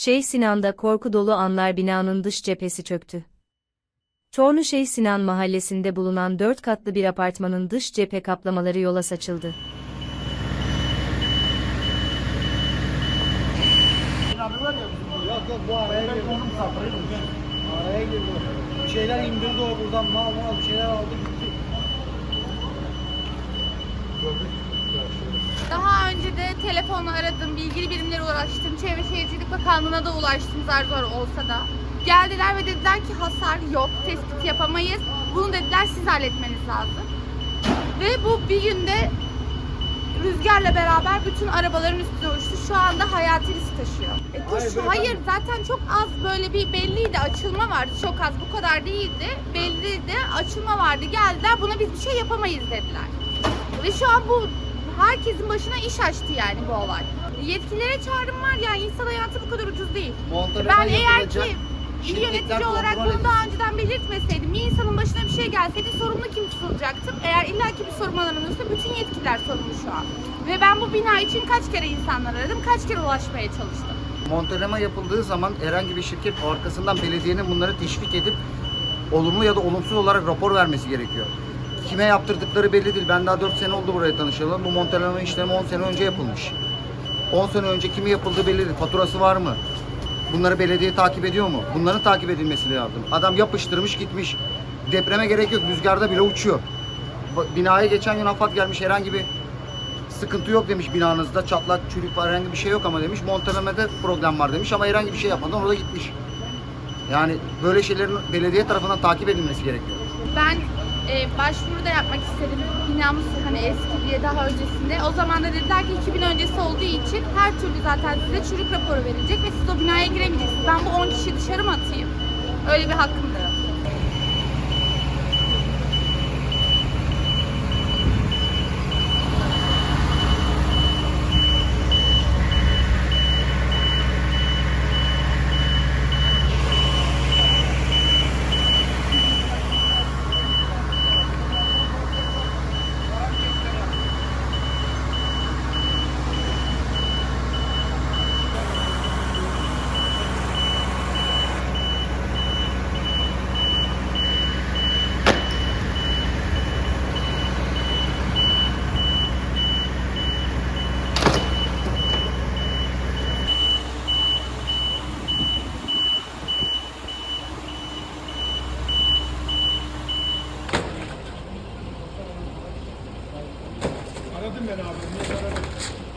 Şeyh Sinan'da korku dolu anlar binanın dış cephesi çöktü. Çorlu Şeyh Sinan mahallesinde bulunan dört katlı bir apartmanın dış cephe kaplamaları yola saçıldı. Şeyler indirdi o buradan mal mal şeyler aldı gitti. Daha önce de telefonla aradım, bilgili birimlere ulaştım, Çevre Şehircilik Bakanlığı'na da ulaştım zar zor olsa da. Geldiler ve dediler ki hasar yok, tespit yapamayız. Bunu dediler siz halletmeniz lazım. Ve bu bir günde rüzgarla beraber bütün arabaların üstüne uçtu. Şu anda hayati risk taşıyor. E, Hayır, kuş, beyefendi. hayır zaten çok az böyle bir belliydi açılma vardı. Çok az bu kadar değildi. Belliydi açılma vardı. Geldiler buna biz bir şey yapamayız dediler. Ve şu an bu herkesin başına iş açtı yani bu olay. Yetkililere çağrım var ya insan hayatı bu kadar ucuz değil. Montalama Ben eğer ki Şirketler yönetici olarak bunu daha önceden belirtmeseydim, bir insanın başına bir şey gelseydi sorumlu kim tutulacaktım? Eğer illaki bir sorumlu alınırsa bütün yetkililer sorumlu şu an. Ve ben bu bina için kaç kere insanlar aradım, kaç kere ulaşmaya çalıştım. Monteleme yapıldığı zaman herhangi bir şirket arkasından belediyenin bunları teşvik edip olumlu ya da olumsuz olarak rapor vermesi gerekiyor. Kime yaptırdıkları belli değil. Ben daha 4 sene oldu buraya tanışalı. Bu monteleme işlemi 10 sene önce yapılmış. 10 sene önce kimi yapıldığı belli değil. Faturası var mı? Bunları belediye takip ediyor mu? Bunların takip edilmesi lazım. Adam yapıştırmış gitmiş. Depreme gerek yok. Rüzgarda bile uçuyor. Binaya geçen gün AFAD gelmiş herhangi bir sıkıntı yok demiş binanızda. Çatlak, çürük var herhangi bir şey yok ama demiş. Montelemede problem var demiş ama herhangi bir şey yapmadan orada gitmiş. Yani böyle şeylerin belediye tarafından takip edilmesi gerekiyor. Ben başvuru da yapmak istedim. Binamız hani eski diye daha öncesinde. O zaman da dediler ki 2000 öncesi olduğu için her türlü zaten size çürük raporu verilecek ve siz o binaya giremeyeceksiniz. Ben bu 10 kişi dışarı mı atayım? Öyle bir hakkım da yok. Anladım ben abi.